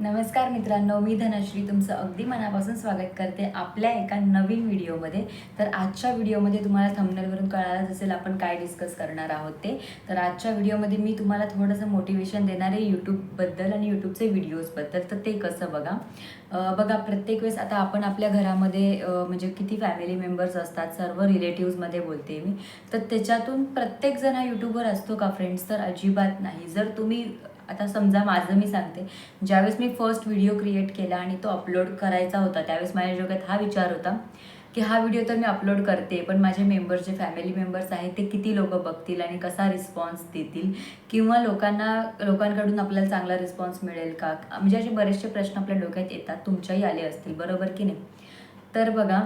नमस्कार मित्रांनो मी धनश्री. तुमचं अगदी मनापासून स्वागत करते आपल्या एका नवीन व्हिडिओमध्ये. तर आजच्या व्हिडिओमध्ये तुम्हाला थंबनेलवरून कळालंच असेल आपण काय डिस्कस करणार आहोत ते. तर आजच्या व्हिडिओमध्ये मी तुम्हाला थोडंसं मोटिवेशन देणारे यूट्यूबबद्दल आणि यूट्यूबचे व्हिडिओजबद्दल तर ते कसं बघा. बघा प्रत्येक वेळेस आता आपण आपल्या घरामध्ये म्हणजे किती फॅमिली मेंबर्स असतात सर्व रिलेटिव्समध्ये बोलते मी. तर त्याच्यातून प्रत्येकजण हा यूट्यूबवर असतो का फ्रेंड्स तर अजिबात नाही. जर तुम्ही आता समजा माझं मी सांगते. ज्यावेळेस मी फर्स्ट व्हिडिओ क्रिएट केला आणि तो अपलोड करायचा होता त्यावेळेस माझ्या डोक्यात हा विचार होता की हा व्हिडिओ तर मी अपलोड करते पण माझे मेंबर्स जे फॅमिली मेंबर्स आहेत ते किती लोक बघतील आणि कसा रिस्पॉन्स देतील? किंवा लोकांना लोकांकडून आपल्याला चांगला रिस्पॉन्स मिळेल का? म्हणजे असे बरेचसे प्रश्न आपल्या डोक्यात येतात तुमच्याही आले असतील बरोबर की नाही? तर बघा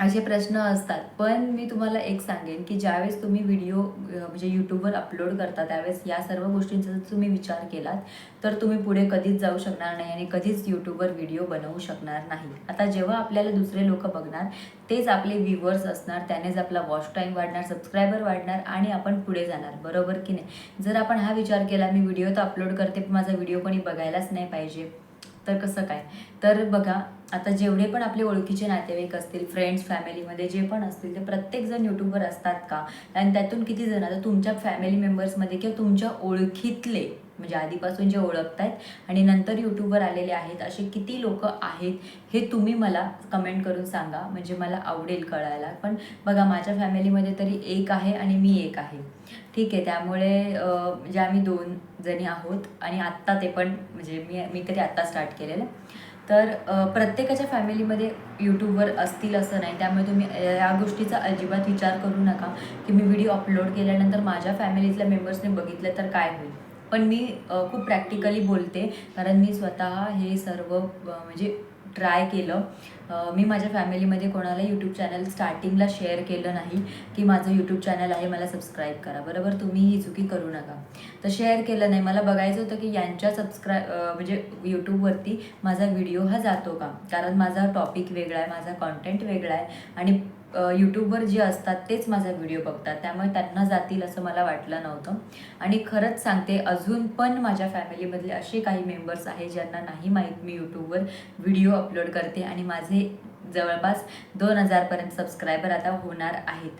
असे प्रश्न असतात. पण मी तुम्हाला एक सांगेन की ज्यावेळेस तुम्ही व्हिडिओ म्हणजे यूट्यूबवर अपलोड करता त्यावेळेस या सर्व गोष्टींचा जर तुम्ही विचार केलात तर तुम्ही पुढे कधीच जाऊ शकणार नाही आणि कधीच यूट्यूबवर व्हिडिओ बनवू शकणार नाही. आता जेव्हा आपल्याला दुसरे लोक बघणार तेच आपले व्ह्युअर्स असणार त्यानेच आपला वॉच टाईम वाढणार सबस्क्रायबर वाढणार आणि आपण पुढे जाणार. बरोबर की नाही? जर आपण हा विचार केला मी व्हिडिओ तर अपलोड करते पण माझा व्हिडिओ कोणी बघायलाच नाही पाहिजे. तर कसं काय? तर बघा आता जेवढे पण आपले ओळखीचे नातेवाईक असतील फ्रेंड्स फॅमिलीमध्ये जे पण असतील ते प्रत्येकजण यूट्यूबवर असतात का? आणि त्यातून किती जण? आता तुमच्या फॅमिली मेंबर्समध्ये किंवा तुमच्या ओळखीतले म्हणजे आधीपासून जे ओळखत आहेत आणि नंतर यूट्यूबवर आलेले आहेत असे किती लोक आहेत हे तुम्ही मला कमेंट करून सांगा. म्हणजे मला आवडेल कळायला. पण बघा माझ्या फॅमिलीमध्ये तरी एक आहे आणि मी एक आहे. ठीक आहे त्यामुळे म्हणजे आम्ही दोन जणी आहोत आणि आत्ता ते पण म्हणजे मी मी तरी आत्ता स्टार्ट केलेलं. तर प्रत्येकाच्या फॅमिलीमध्ये यूट्यूबवर असतील असं नाही. त्यामुळे तुम्ही या गोष्टीचा अजिबात विचार करू नका की मी व्हिडिओ अपलोड केल्यानंतर माझ्या फॅमिलीतल्या मेंबर्सने बघितलं तर काय होईल. पण मी खूप प्रॅक्टिकली बोलते. कारण मी स्वतः हे सर्व म्हणजे ट्राय केलं. मी माझ्या फॅमिलीमध्ये कोणाला यूट्यूब चॅनल स्टार्टिंगला शेअर केलं नाही की माझं यूट्यूब चॅनल आहे मला सबस्क्राईब करा. बरोबर? तुम्ही ही चुकी करू नका. तर शेअर केलं नाही. मला बघायचं होतं की यांच्या सबस्क्राय म्हणजे यूट्यूबवरती माझा व्हिडिओ हा जातो का? कारण माझा टॉपिक वेगळा आहे माझा कॉन्टेंट वेगळा आहे आणि यूट्यूबवर जे असतात तेच माझा व्हिडिओ बघतात. त्यामुळे त्यांना जातील असं मला वाटलं नव्हतं. आणि खरंच सांगते अजून पण माझ्या फॅमिलीमधले असे काही मेंबर्स आहे ज्यांना नाही माहीत मी यूट्यूबवर व्हिडिओ अपलोड करते आणि माझे जवळपास दोन हजारपर्यंत सबस्क्रायबर आता होणार आहेत.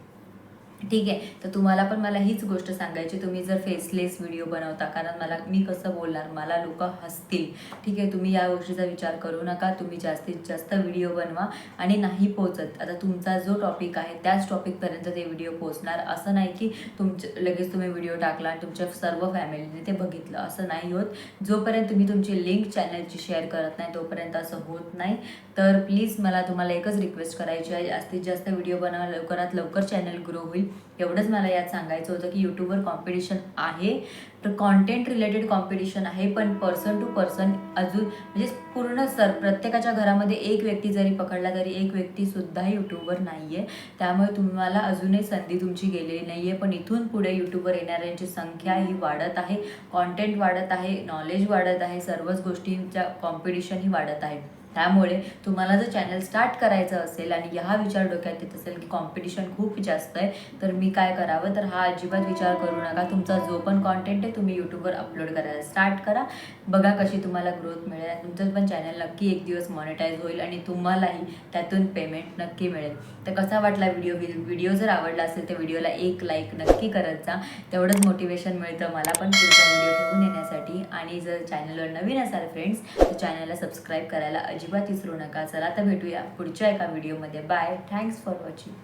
ठीक आहे. तर तुम्हाला पण मला हीच गोष्ट सांगायची तुम्ही जर फेसलेस व्हिडिओ बनवता कारण मला मी कसं बोलणार? मला लोक हसतील. ठीक आहे तुम्ही या गोष्टीचा विचार करू नका. तुम्ही जास्तीत जास्त व्हिडिओ बनवा आणि नाही पोचत. आता तुमचा जो टॉपिक आहे त्याच टॉपिकपर्यंत ते व्हिडिओ पोचणार. असं नाही की तुमचे लगेच तुम्ही व्हिडिओ टाकला आणि तुमच्या सर्व फॅमिलीने ते बघितलं. असं नाही होत. जोपर्यंत तुम्ही तुमची लिंक चॅनलची शेअर करत नाही तोपर्यंत असं होत नाही. तर प्लीज मला तुम्हाला एकच रिक्वेस्ट करायची आहे. जास्तीत जास्त व्हिडिओ बनवा. लवकरात लवकर चॅनल ग्रो होईल. एवढंच मला यात सांगायचं होतं की यूट्यूबवर कॉम्पिटिशन आहे. तर कॉन्टेंट रिलेटेड कॉम्पिटिशन आहे पण पर्सन टू पर्सन अजून म्हणजे पूर्ण सर प्रत्येकाच्या घरामध्ये एक व्यक्ती जरी पकडला तरी एक व्यक्तीसुद्धा यूट्यूबवर नाही आहे त्यामुळे तुम्हाला अजूनही संधी तुमची गेलेली नाही आहे पण इथून पुढे यूट्यूबवर येणाऱ्यांची संख्या ही वाढत आहे. कॉन्टेंट वाढत आहे नॉलेज वाढत आहे सर्वच गोष्टींच्या कॉम्पिटिशन ही वाढत आहे त्यामुळे तुम्हाला जर चॅनल स्टार्ट करायचं असेल आणि हा विचार डोक्यात येत असेल की कॉम्पिटिशन खूप जास्त आहे तर मी काय करावं? तर हा अजिबात विचार करू नका. तुमचा जो पण कॉन्टेंट आहे तुम्ही यूट्यूबवर अपलोड करायला स्टार्ट करा. बघा कशी तुम्हाला ग्रोथ मिळेल तुमचं पण चॅनल नक्की एक दिवस मॉनिटाईज होईल आणि तुम्हालाही त्यातून पेमेंट नक्की मिळेल. तर कसा वाटला व्हिडिओ व्हिडिओ जर आवडला असेल तर व्हिडिओला एक लाईक नक्की करत जा. तेवढंच मोटिवेशन मिळतं मला पण पुढचा व्हिडिओ घेऊन येण्यासाठी. आणि जर चॅनलवर नवीन असाल फ्रेंड्स तर चॅनलला सबस्क्राईब करायला अजिबात विसरू नका. चला तर भेटूया पुढच्या एका व्हिडिओमध्ये बाय थँक्स फॉर वॉचिंग